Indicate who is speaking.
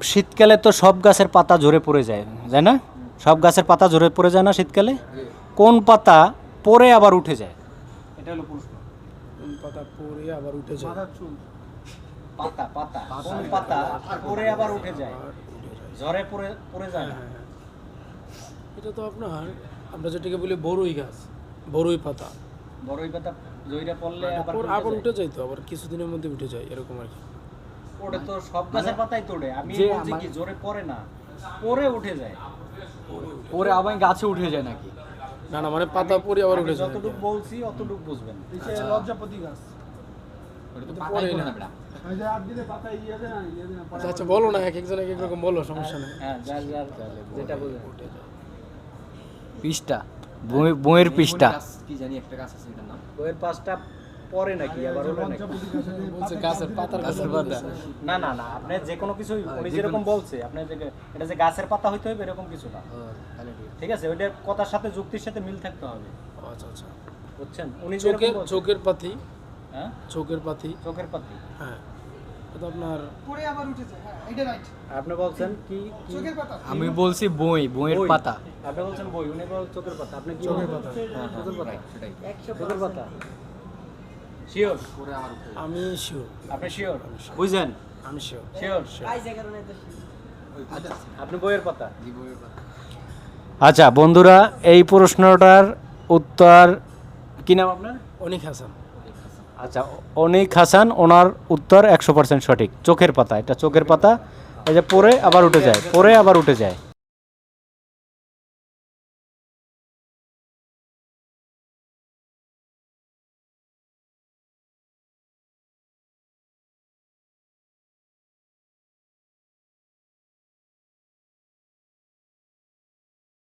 Speaker 1: শীতকালে তো সব গাছের পাতা ঝরে পড়ে যায় যায় না? সব গাছের পাতা ঝরে পড়ে যায় না শীতকালে? কোন পাতা পরে আবার উঠে যায়? এটা হলো প্রশ্ন।
Speaker 2: কোন পাতা পরে আবার উঠে যায়?
Speaker 1: পাতা পাতা। কোন পাতা পরে আবার উঠে যায়?
Speaker 2: উঠে যায়।
Speaker 1: ঝরে পড়ে পড়ে যায় না?
Speaker 2: হ্যাঁ, হ্যাঁ। এটা তো আপনার আমরা যেটাকে বলি বড়ই গাছ বড়ই পাতা।
Speaker 1: বড়ই পাতা জইরা পড়লে আবার
Speaker 2: আবার উঠে যায় তো আবার কিছুদিনের মধ্যে উঠে যায় এরকম আর কি।
Speaker 1: ওটা তো সব গাছের পাতাই তোড়ে। আমি বলছি কি জোরে পড়ে না পরে উঠে যায়।
Speaker 3: পরে আবার গাছে উঠে যায় নাকি?
Speaker 2: না না মানে পাতা পরে আবার উঠে যায়
Speaker 1: যতটুকু বলছি অতটুকু বুঝবেন।
Speaker 4: লজ্জাপতি গাছ। দিলে পাতা ইয়ে ইয়ে
Speaker 2: আচ্ছা আচ্ছা বলো না এক একজন এক এক রকম বলো সমস্যা নেই।
Speaker 1: হ্যাঁ
Speaker 3: পিসটা
Speaker 1: বইয়ের পৃষ্ঠা
Speaker 3: কি জানি একটা গাছ আছে এটার নাম।
Speaker 1: বইয়ের পাঁচটা পরে নাকি আবার হলো নাকি?
Speaker 2: গাছের পাতার
Speaker 3: গাছের পাতা।
Speaker 1: না না না আপনি যে কোনো কিছু উনি যেরকম বলছে আপনি যে এটা যে গাছের পাতা হইতে হবে এরকম কিছু না।
Speaker 3: ঠিক আছে।
Speaker 1: ওইটার কথার সাথে যুক্তির সাথে মিল থাকতে হবে।
Speaker 2: আচ্ছা আচ্ছা।
Speaker 1: বুঝছেন? উনি
Speaker 2: চোখের চোখের পাতি?
Speaker 1: হ্যাঁ?
Speaker 2: চোখের পাতি?
Speaker 1: চোখের পাতি।
Speaker 2: হ্যাঁ। এটা আপনার
Speaker 4: পরে আবার উঠেছে হ্যাঁ এটা রাইট
Speaker 1: আপনি বলছেন কি কি-
Speaker 4: চোখের পাতা।
Speaker 3: আমি বলছি বই বইয়ের পাতা।
Speaker 1: আপনি বলছেন বই উনি বল চোখের পাতা। আপনি কি
Speaker 2: চোখের পাতা।
Speaker 3: হ্যাঁ হ্যাঁ। right, সেটাই
Speaker 1: চোখের পাতা। শিওর।
Speaker 2: আমি শিওর
Speaker 1: আপনি শিওর বুঝছেন
Speaker 2: আমি শিওর
Speaker 1: শিওর
Speaker 3: আচ্ছা
Speaker 1: আপনি বইয়ের পাতা
Speaker 3: বইয়ের পাতা
Speaker 1: আচ্ছা বন্ধুরা এই প্রশ্নটার উত্তর কি নাম আপনার?
Speaker 2: অনিক হাসান।
Speaker 1: আচ্ছা অনিক হাসান ওনার উত্তর একশো পার্সেন্ট সঠিক। চোখের পাতা এটা চোখের পাতা। এই যে পরে আবার উঠে যায় পরে আবার উঠে যায়।